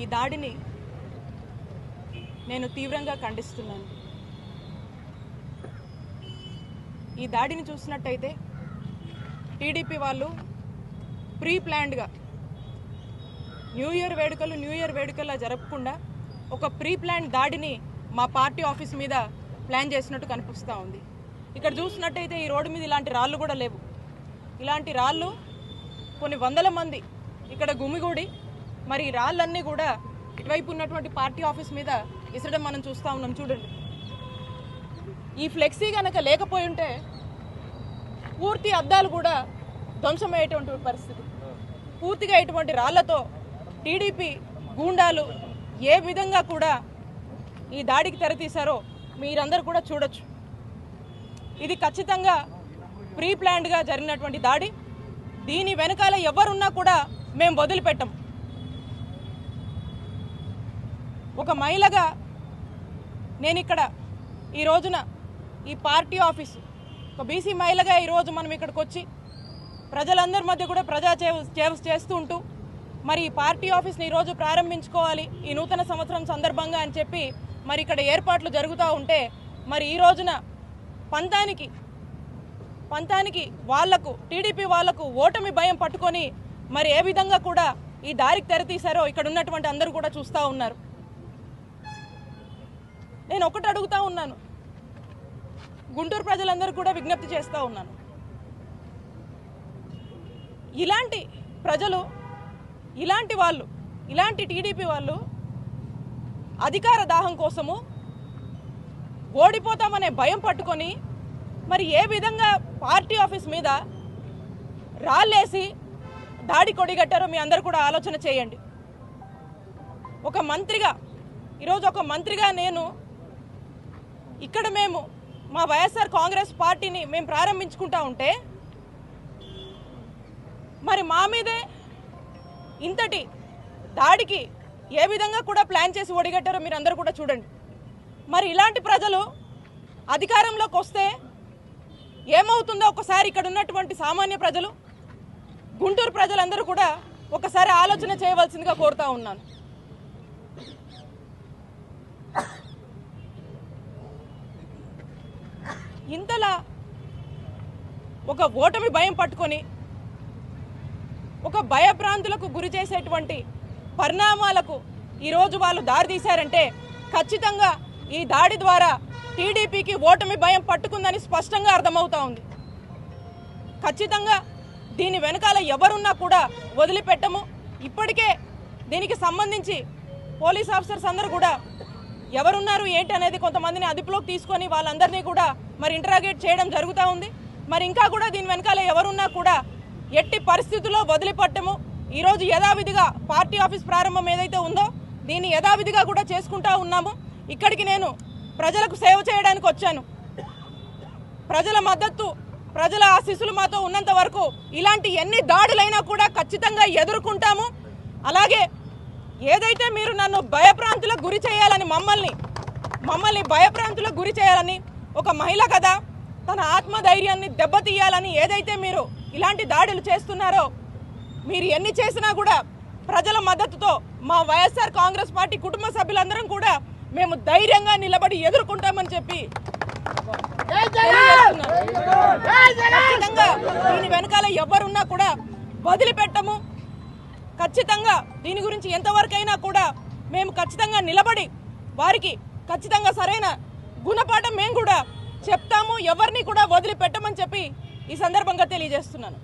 ఈ దాడిని నేను తీవ్రంగా ఖండిస్తున్నాను. ఈ దాడిని చూసినట్టయితే టీడీపీ వాళ్ళు ప్రీ ప్లాన్డ్గా న్యూ ఇయర్ వేడుకలు న్యూ ఇయర్ వేడుకలా జరపకుండా ఒక ప్రీ ప్లాన్ దాడిని మా పార్టీ ఆఫీస్ మీద ప్లాన్ చేసినట్టు కనిపిస్తూ ఉంది. ఇక్కడ చూసినట్టయితే ఈ రోడ్డు మీద ఇలాంటి రాళ్ళు కూడా లేవు. ఇలాంటి రాళ్ళు కొన్ని వందల మంది ఇక్కడ గుమిగూడి మరి రాళ్ళన్నీ కూడా ఇటువైపు ఉన్నటువంటి పార్టీ ఆఫీస్ మీద ఇసడం మనం చూస్తూ ఉన్నాం. చూడండి. ఈ ఫ్లెక్సీ కనుక లేకపోయి ఉంటే పూర్తి అద్దాలు కూడా ధ్వంసమయ్యేటువంటి పరిస్థితి. పూర్తిగా ఇటువంటి రాళ్ళతో టీడీపీ గూండాలు ఏ విధంగా కూడా ఈ దాడికి తెరతీశారో మీరందరూ కూడా చూడొచ్చు. ఇది ఖచ్చితంగా ప్రీ ప్లాన్డ్గా జరిగినటువంటి దాడి. దీని వెనకాల ఎవరున్నా కూడా మేము వదిలిపెట్టం ఒక మహిళగా నేను ఇక్కడ ఈ రోజున ఈ పార్టీ ఆఫీస్ ఒక బీసీ మహిళగా ఈరోజు మనం ఇక్కడికి వచ్చి ప్రజలందరి మధ్య కూడా ప్రజా చేవ సేవ చేస్తూ ఉంటూ మరి ఈ పార్టీ ఆఫీస్ని ఈరోజు ప్రారంభించుకోవాలి ఈ నూతన సంవత్సరం సందర్భంగా అని చెప్పి మరి ఇక్కడ ఏర్పాట్లు జరుగుతూ ఉంటే మరి ఈ రోజున పంతానికి పంతానికి వాళ్ళకు టీడీపీ వాళ్ళకు ఓటమి భయం పట్టుకొని మరి ఏ విధంగా కూడా ఈ దారికి తెరతీశారో ఇక్కడ ఉన్నటువంటి అందరూ కూడా చూస్తూ ఉన్నారు. నేను ఒకటి అడుగుతా ఉన్నాను. గుంటూరు ప్రజలందరూ కూడా విజ్ఞప్తి చేస్తూ ఉన్నాను. ఇలాంటి ప్రజలు ఇలాంటి వాళ్ళు ఇలాంటి టీడీపీ వాళ్ళు అధికార దాహం కోసము ఓడిపోతామనే భయం పట్టుకొని మరి ఏ విధంగా పార్టీ ఆఫీస్ మీద రాళ్ళేసి దాడి కొడిగట్టారో మీ అందరు కూడా ఆలోచన చేయండి. ఒక మంత్రిగా ఈరోజు ఒక మంత్రిగా నేను ఇక్కడ మేము మా వైఎస్ఆర్ కాంగ్రెస్ పార్టీని మేము ప్రారంభించుకుంటా ఉంటే మరి మా మీదే ఇంతటి దాడికి ఏ విధంగా కూడా ప్లాన్ చేసి ఒడిగట్టారో మీరు అందరూ కూడా చూడండి. మరి ఇలాంటి ప్రజలు అధికారంలోకి వస్తే ఏమవుతుందో ఒకసారి ఇక్కడ ఉన్నటువంటి సామాన్య ప్రజలు గుంటూరు ప్రజలందరూ కూడా ఒకసారి ఆలోచన చేయవలసిందిగా కోరుతా ఉన్నాను. ఇంతలా ఒక ఓటమి భయం పట్టుకొని ఒక భయభ్రాంతులకు గురి చేసేటువంటి పరిణామాలకు ఈరోజు వాళ్ళు దారి తీశారంటే ఖచ్చితంగా ఈ దాడి ద్వారా టీడీపీకి ఓటమి భయం పట్టుకుందని స్పష్టంగా అర్థమవుతా ఉంది. ఖచ్చితంగా దీని వెనకాల ఎవరున్నా కూడా వదిలిపెట్టము. ఇప్పటికే దీనికి సంబంధించి పోలీస్ ఆఫీసర్స్ అందరూ కూడా ఎవరున్నారు ఏంటి అనేది కొంతమందిని అదుపులోకి తీసుకొని వాళ్ళందరినీ కూడా మరి ఇంటరాగేట్ చేయడం జరుగుతూ ఉంది. మరి ఇంకా కూడా దీని వెనకాల ఎవరున్నా కూడా ఎట్టి పరిస్థితుల్లో వదిలిపట్టము. ఈరోజు యథావిధిగా పార్టీ ఆఫీస్ ప్రారంభం ఏదైతే ఉందో దీన్ని యథావిధిగా కూడా చేసుకుంటా ఉన్నాము. ఇక్కడికి నేను ప్రజలకు సేవ చేయడానికి వచ్చాను. ప్రజల మద్దతు ప్రజల ఆశీస్సులు మాతో ఉన్నంత వరకు ఇలాంటి ఎన్ని దాడులైనా కూడా ఖచ్చితంగా ఎదుర్కొంటాము. అలాగే ఏదైతే మీరు నన్ను భయభ్రాంతులకు గురి చేయాలని మమ్మల్ని మమ్మల్ని భయభ్రాంతులకు గురి చేయాలని ఒక మహిళ కదా తన ఆత్మధైర్యాన్ని దెబ్బతీయాలని ఏదైతే మీరు ఇలాంటి దాడులు చేస్తున్నారో మీరు ఎన్ని చేసినా కూడా ప్రజల మద్దతుతో మా వైఎస్ఆర్ కాంగ్రెస్ పార్టీ కుటుంబ సభ్యులందరం కూడా మేము ధైర్యంగా నిలబడి ఎదుర్కొంటామని చెప్పి. ఖచ్చితంగా దీని వెనకాల ఎవరున్నా కూడా వదిలిపెట్టము. ఖచ్చితంగా దీని గురించి ఎంతవరకైనా కూడా మేము ఖచ్చితంగా నిలబడి వారికి ఖచ్చితంగా సరైన గుణపాఠం మేము కూడా చెప్తాము ఎవరిని కూడా వదిలిపెట్టమని చెప్పి ఈ సందర్భంగా తెలియజేస్తున్నాను